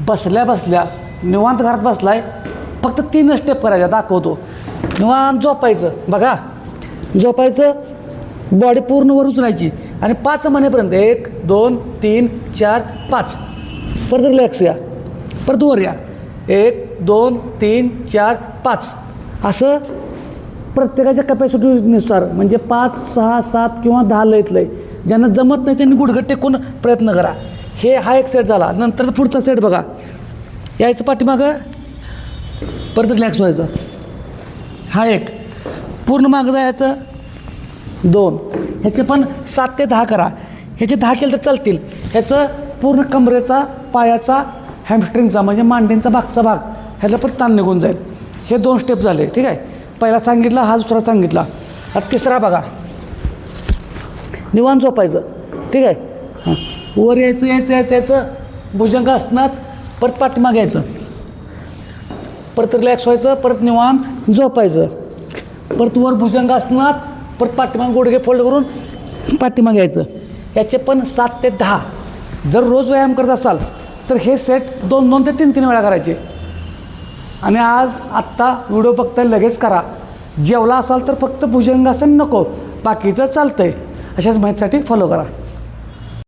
बसल्या बसल्या निवांत घरात बसलाय फक्त तीन स्टेप करायच्या दाखवतो. निवांत झोपायचं. बघा झोपायचं बॉडी पूर्ण वर उचलायची. आणि पाच महिन्यापर्यंत एक दोन तीन चार पाच. परत रिलॅक्स या. परत वर या. एक दोन तीन चार पाच. असं प्रत्येकाच्या कपॅसिटीनुसार म्हणजे पाच सहा सात किंवा दहा लयतलं आहे ज्यांना जमत नाही त्यांनी गुडघट टेकून प्रयत्न करा. हे हा एक सेट झाला. नंतर पुढचा सेट बघा. यायचं पाठीमागं. परत रिलॅक्स व्हायचं. हा एक. पूर्ण मागं जायचं. दोन. ह्याचे पण सात ते दहा करा. ह्याचे दहा केलं तर चालतील. ह्याचं पूर्ण कमरेचा पायाचा हॅमस्ट्रिंगचा म्हणजे मांडींचा भागचा भाग ह्याचा पण ताण निघून जाईल. हे दोन स्टेप झाले. ठीक आहे? पहिला सांगितला हा दुसरा सांगितला. आता तिसरा बघा. निवांत झोपायचं. ठीक आहे? हां. वर यायचं यायचं यायचं यायचं. भुजंग असणार परत पाठीमाग यायचं. परत रिलॅक्स व्हायचं परत निवांत झोपायचं. परत वर भुजंग असणार परत पाठीमाग गुडघे फोल्ड करून पाठीमाग यायचं. याचे पण सात ते दहा. जर रोज व्यायाम करत असाल तर हे सेट दोन दोन ते तीन तीन वेळा करायचे. आणि आज आत्ता व्हिडिओ फक्त लगेच करा. जेवला असाल तर फक्त भुजंगासन नको बाकीचं चालतंय. अशाच माहितीसाठी फॉलो करा.